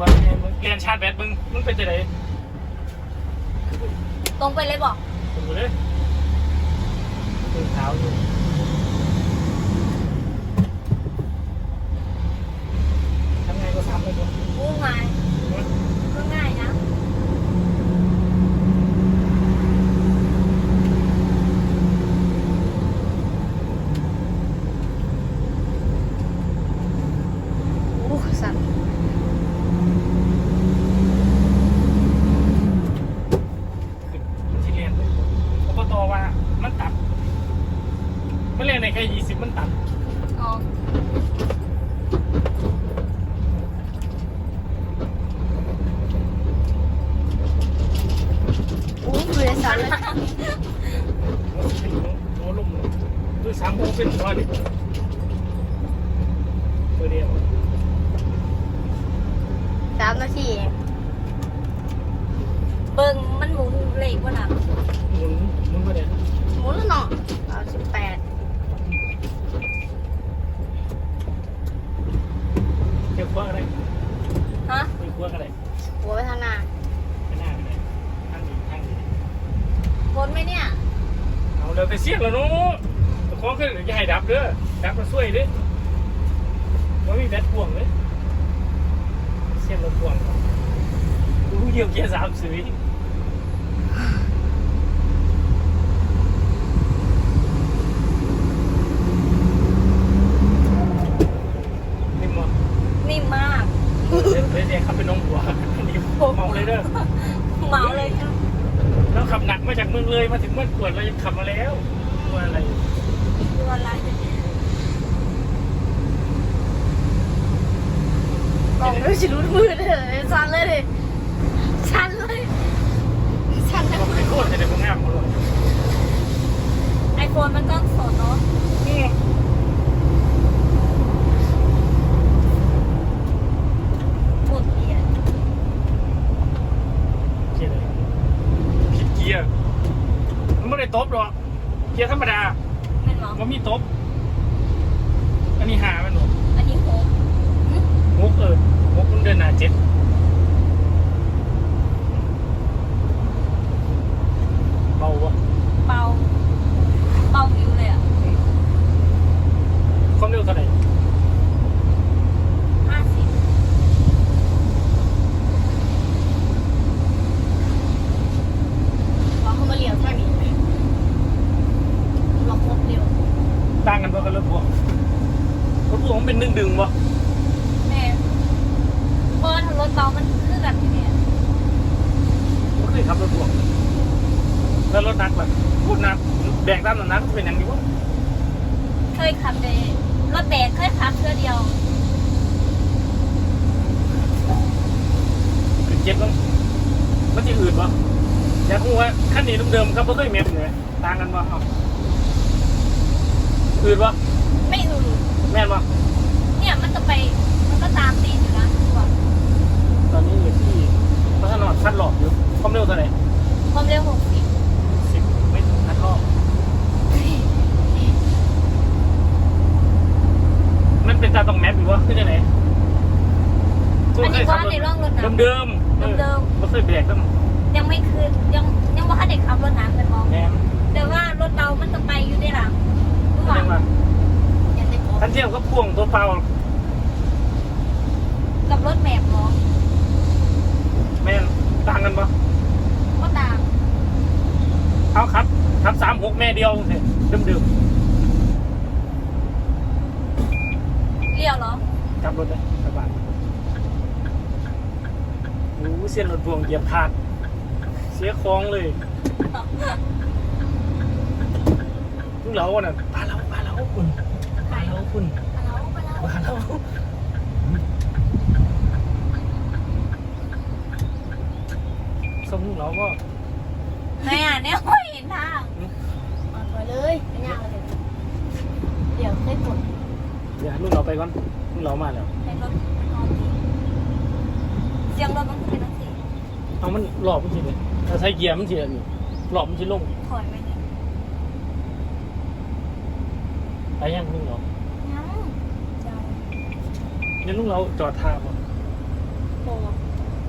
วนมึงแกนชาติแบดมึง มึงเป็นจะไหนตรงไปเลยบอกถึงเลยตื่นเช้าอยู่ทำไงก็ทำไปหมดอู้ง่ายก็ง่ายนะ อู้สั่น ที่เรียนอบตว่ามันตัดไม่เรียนในแค่ยี่สิบมันตัด อ๋อ อู้ บริษัทเลยโอ้ลุ่มด้วยสามโมงเป็นตัวดิตัวเดียวสามนาทีเองเบิ่งมันหมุนเลขว่าน่ะหมุนหมุนมาเนี่ยหมุนแล้วเนาะเอาสิบแปดเกี่ยวกับอะไรฮะไม่กลัวอะไรหัวไปทางหน้า ไม่น่าเลยทางนี้ทางนี้ วนไหมเนี่ย เอาเดี๋ยวไปเสียงแล้วเนาะคล้องขึ้นเดี๋ยวจะให้ดับเด้อ ดับมาช่วยดิว่ามีแบตพ่วงเลยเสียงรถพ่วงดูเกี่ยวเกียร์สามสีนี่มั้งนิ่มมาก เดี๋ยวเดี๋ยวขับไปน้องหัวอันนี้เมาเลยเด้อ เมาเลยครับแล้ว ขับหนักมาจากเมืองเลยมาถึงเมืองปวดเรายังขับมาแล้วตัวอะไรตัวอะไรกล่องด้วยสิรุดมือเลยสั่นเลยดิสั่นเลยสั่นเลย ก็ไม่โคตรจะได้พวกงามเขาหรอก ไอโฟนมันกล้องสดเนาะหมุนเกียร์ เกียร์อะไรผิดเกียร์มันไม่ได้ตบหรอกเกียร์ธรรมดา เป็นหรอ มันมีตบ อันนี้หามันหนู อันนี้โค้ง มุกเออมุกมันเดินหน้าเจ็ดเบาวะ เบาเบาวิวเลยอะ ความเร็วเท่าไหร่ ห้าสิบว่าเขามาเลี้ยวใช่ไหมล็อกรถเร็ว ต่างกันปะกับรถพ่วงรถพ่วงมัน เป็นดึงดึงๆวะแม่เพราะว่ารถเบามันคือแบบนี้เนี่ยผมเคยขับรถพ่วงแล้วรถหนักแบบพูดหนักแบกด้านหนักเป็นอย่างนี้วะเคยขับเลยรถแบกเคยขับเพื่อเดียวคือเจ็บต้องมันจะอืดวะอยากรู้ว่าขั้นนี้เดิมๆครับไม่เคยเมฟเลยต่างกันวะเอ้าอืดวะไม่อืดแม่นวะ เนี่ยมันจะไป มันก็ตามตีนอยู่นะบอกตอนนี้อยู่ที่พัฒนาคัดหลอกอยู่ความเร็วเท่าไหร่ความเร็วหกสิบสิบไม่ถึงคัดรอบมันเป็นตาต้องแมปอยู่วะขึ้นยังไงอันนี้ว่าในร่องรถน้ำเดิมๆออเดิมๆไม่เคยเบรกต้องยังไม่คืนยังยังว่าเด็กขับรถน้ำเป็นมองแนมแต่ว่ารถเบามันจะไปอยู่ได้หลังรู้แสดป่ะงว่า กับรถแมพเหรอแม่นต่างกันปะก็ต่างเอาครับครับสามหกแม่เดียวเนี่เดื่มเรียวเหรอๆขับรถเลยสบายโอ้เส้นรถพ่วงเหยียบขาด เสียคลองเลยทุกเหลาน่ะปลาเราปลาเราคุณปลาเราคุณ ปลาเราปลาเหา สมลูกเราก็แม่เนี่ยไม่เห็นทางมาไปเลยไปย่างเลย เดี๋ยวได้ผลเดี๋ยวให้ลูกเราไปก่อนลูกเรามาแล้วให้รถนอนทีเสียงรถมันคือเป็นนักสีเอามันหลอบมันทีเลยถ้าใช้เกียร์มันทีละนี่หลอบมันทีลงถอยไปเนี่ยไปยังลูกเรายังยังเนี่ยลูกเราจอดท่าป่ะโอ้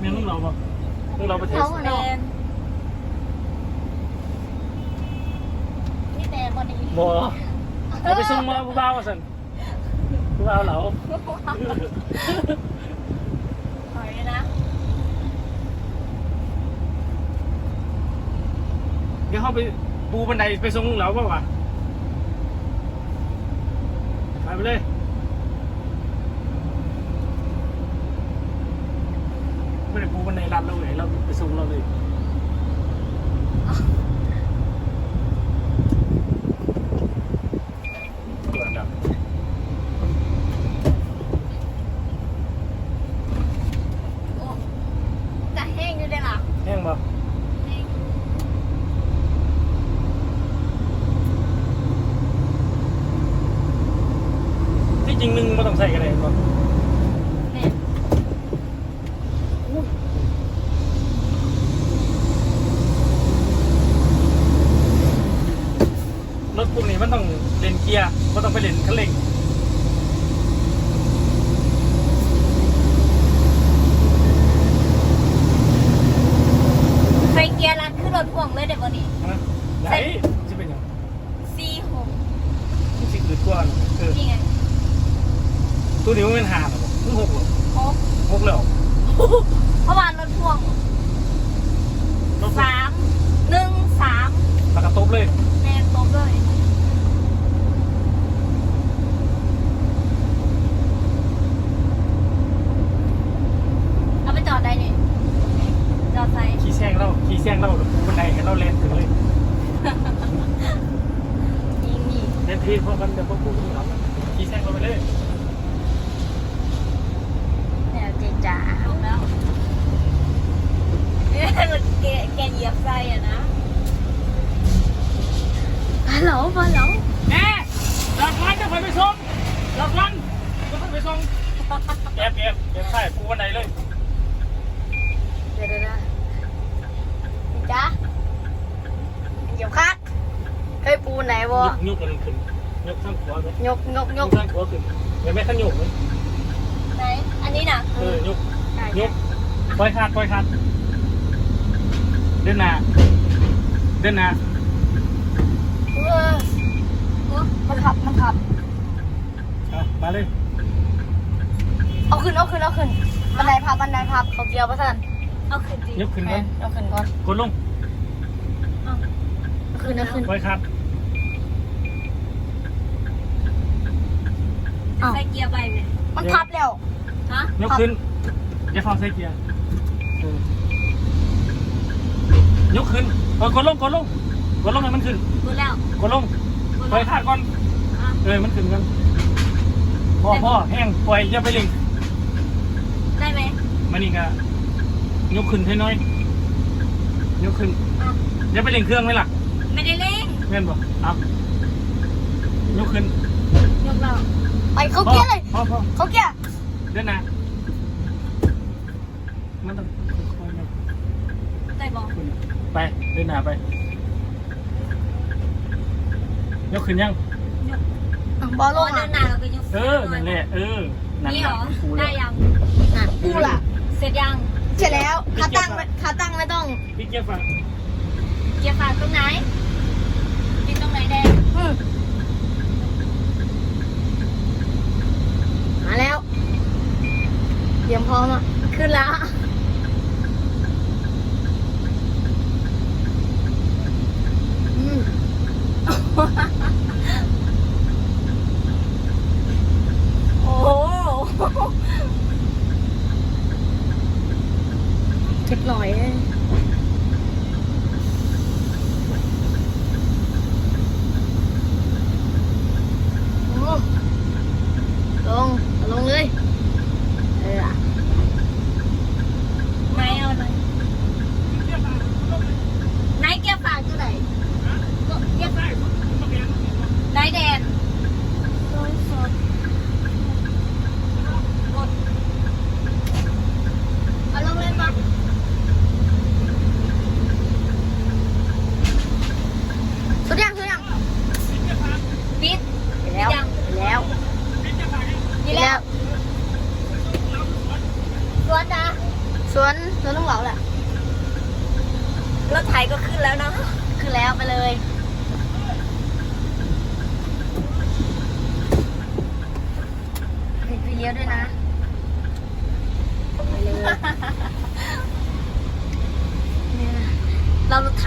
เนี่ยลูกเราป่ะลูกเราไปเทสเขาแดนนี่แต่บอดีบอเราไปส่งมาผู้บ่าวมาสันผู้บ่าวเราถอยนะเดี๋ยวเขาไปปูบันไดไปส่งลูกเราป่ะวะไปไปเลย ไม่ได้ปูบันไดรัดเราเลยเราไปส่งเราเลยตัวดำโอ้จะแห้งอยู่เลยล่ะแห้งป่ะ แห้ง ที่จริงหนึ่งไม่ต้องใส่กันเลยป่ะ แน่อู้ รถพวกนี้มันต้องเล่นเกียร์ไม่ต้องไปเล่นคันเร่ง ไฟเกียร์รัดขึ้นรถพ่วงเลยเดี๋ยววันนี้ นะไหนจะเป็นยัง ซีหก มันสิคืดกว่าน่ะเออ นี่ไง ตัว นี้มันเป็นหาหรอมึงหกหรอโอ้หกแล้วเพราะว่ารถพ่วงรถสามหนึ่งสามปากกระตบเลย แมนตบเลยเอาไปจอดได้นี่จอดใส่ ขี่แซงเราขี่แซงเราปูบันไดให้เราเล่นถึงเลย ยิงนี่ เล่นทีเพราะมันเดี๋ยวพวกปูนี่เราขี่แซงเราไปเลย เนี่ยเจนจ๋าเอาแล้วเนี่ยมันแกแกเห ยียบไส้อะนะฮัลโหลฮัลโหลแม่หลักวันจะไปไปส่งหลักวันจะไปไปส่งแอบแอบแอบใช่ปูบันไดเลยเดี๋ยวเดี๋ยวนะจ๊ะเหยียบคัดเคยปูไหนวะยกยกกันขึ้นยกข้างขวาไหมยกยกยยกกข้างขวาขึ้นเห็นไหมข้างยกไหมไหนอันนี้น่ะเออยกได้ยกปล่อยขาดปล่อยขาด เดินหน้าเดินหน้าเออมันขับ มันขับอะมาเลยเอาขึ้น เอาขึ้น เอาขึ้น บันไดพับ บันไดพับ เขาเกี่ยวประสันเอาขึ้นดิยกขึ้นก่อนเอาขึ้นก่อนกดลงเอาขึ้นเอาขึ้นปล่อยขาดใส่เกียร์ไปไหมมันพับแล้ว ฮะยกขึ้นอย่าฟังใส่เกียร์เออ ยกขึ้นกดกดลงกดลงกดลงให้มันขึ้นดูแล้วกดลงปล่อยขาดก่อนอะเออมันขึ้นกันพ่อพ่อแห้งปล่อยอย่าไปเล่งได้ไหมมานี่กะยกขึ้นให้น้อยยกขึ้นอะอย่าไปเล่งเครื่องไหมล่ะไม่ได้เล่งแม่นบ่เอายกขึ้นยกเราไปเขาเกียร์เลยพ่อพ่อเขาเกียร์เดินหน้ามันต้องค่อยๆยก ได้บอก ขึ้น ไปเดินหน้าไปยกขึ้นยัง บอลลงเดินหน้าเราไปยกเออนั่นแหละเออนั่นนี่แหเหรละอกูเลได้ยยังน่ะกูล่ะเสร็จยัง เสร็จแล้วขาตั้งไม่ขาตั้งไม่ต้องพี่เกียร์ฟังเกียร์ขาดตรงไหนกินตรงไหนแดงอืมมาแล้วเตรียมพร้อมอะขึ้นแล้ว นแล้วสวนนะสวนสวนลุงเหลาแหละรถไถก็ขึ้นแล้วเนาะขึ้นแล้วไปเลยเห็นไปเลี้ยวด้วยนะไปเลยเรารถไถ